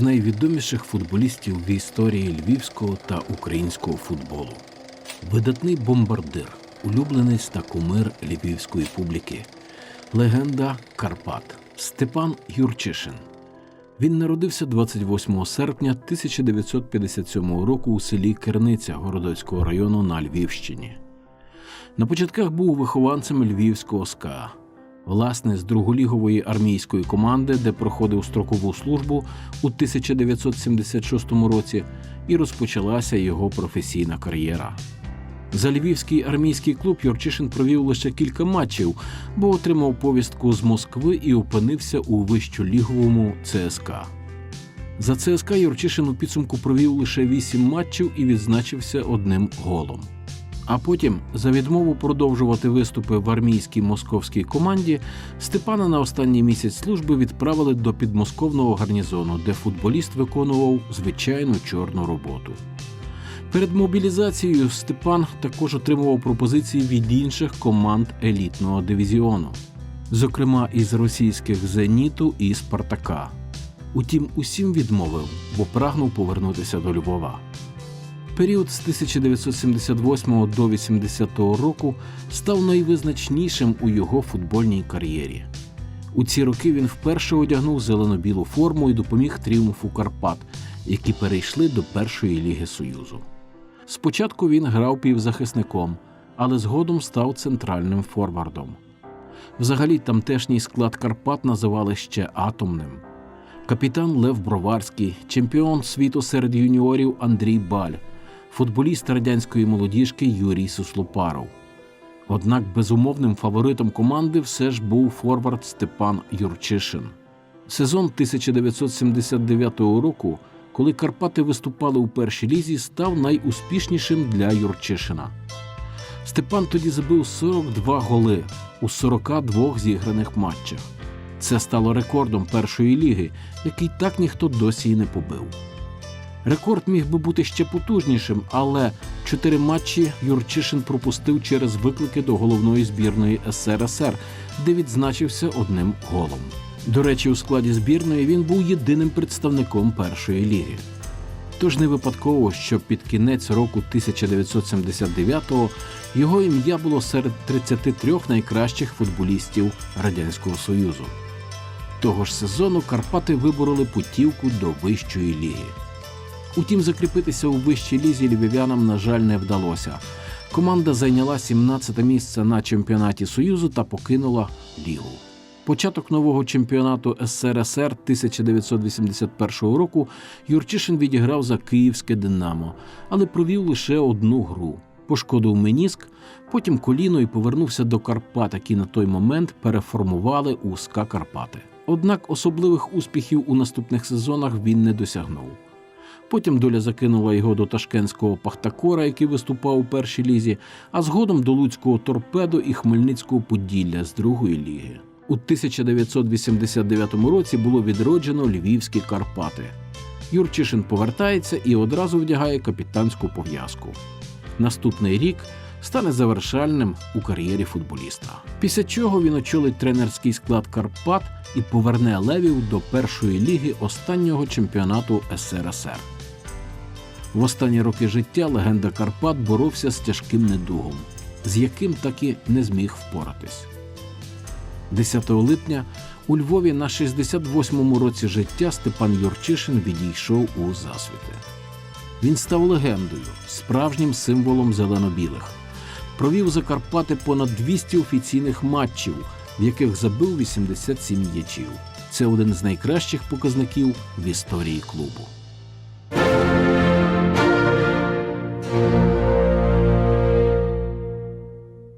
найвідоміших футболістів в історії львівського та українського футболу. Видатний бомбардир, улюбленець та кумир львівської публіки, легенда Карпат Степан Юрчишин. Він народився 28 серпня 1957 року у селі Керниця Городоцького району на Львівщині. На початках був вихованцем львівського СКА, власне, з друголігової армійської команди, де проходив строкову службу у 1976 році, і розпочалася його професійна кар'єра. За львівський армійський клуб Юрчишин провів лише кілька матчів, бо отримав повістку з Москви і опинився у вищоліговому ЦСКА. За ЦСКА Юрчишин у підсумку провів лише вісім матчів і відзначився одним голом. А потім, за відмову продовжувати виступи в армійській московській команді, Степана на останній місяць служби відправили до підмосковного гарнізону, де футболіст виконував звичайну чорну роботу. Перед мобілізацією Степан також отримував пропозиції від інших команд елітного дивізіону, зокрема із російських Зеніту і Спартака. Утім, усім відмовив, бо прагнув повернутися до Львова. Період з 1978 до 80 року став найвизначнішим у його футбольній кар'єрі. У ці роки він вперше одягнув зелено-білу форму і допоміг тріумфу Карпат, які перейшли до першої ліги Союзу. Спочатку він грав півзахисником, але згодом став центральним форвардом. Взагалі, тамтешній склад Карпат називали ще атомним. Капітан Лев Броварський, чемпіон світу серед юніорів Андрій Баль, футболіст радянської молодіжки Юрій Суслопаров. Однак безумовним фаворитом команди все ж був форвард Степан Юрчишин. Сезон 1979 року, коли Карпати виступали у першій лізі, став найуспішнішим для Юрчишина. Степан тоді забив 42 голи у 42 зіграних матчах. Це стало рекордом першої ліги, який так ніхто досі й не побив. Рекорд міг би бути ще потужнішим, але чотири матчі Юрчишин пропустив через виклики до головної збірної СРСР, де відзначився одним голом. До речі, у складі збірної він був єдиним представником першої ліги. Тож не випадково, що під кінець року 1979-го його ім'я було серед 33 найкращих футболістів Радянського Союзу. Того ж сезону Карпати вибороли путівку до вищої ліги. Утім, закріпитися у вищій лізі львів'янам, на жаль, не вдалося. Команда зайняла 17 місце на чемпіонаті Союзу та покинула лігу. Початок нового чемпіонату СРСР 1981 року Юрчишин відіграв за київське Динамо, але провів лише одну гру. Пошкодив меніск, потім коліно і повернувся до Карпат, які на той момент переформували у СКА Карпати. Однак особливих успіхів у наступних сезонах він не досягнув. Потім доля закинула його до ташкентського Пахтакора, який виступав у першій лізі, а згодом до Луцького торпедо і Хмельницького Поділля з другої ліги. У 1989 році було відроджено львівські Карпати. Юрчишин повертається і одразу вдягає капітанську пов'язку. Наступний рік стане завершальним у кар'єрі футболіста. Після чого він очолить тренерський склад Карпат і поверне Левів до першої ліги останнього чемпіонату СРСР. В останні роки життя легенда Карпат боровся з тяжким недугом, з яким так і не зміг впоратись. 10 липня у Львові на 68-му році життя Степан Юрчишин відійшов у засвіти. Він став легендою, справжнім символом зелено-білих. Провів за Карпати понад 200 офіційних матчів, в яких забив 87 м'ячів. Це один з найкращих показників в історії клубу.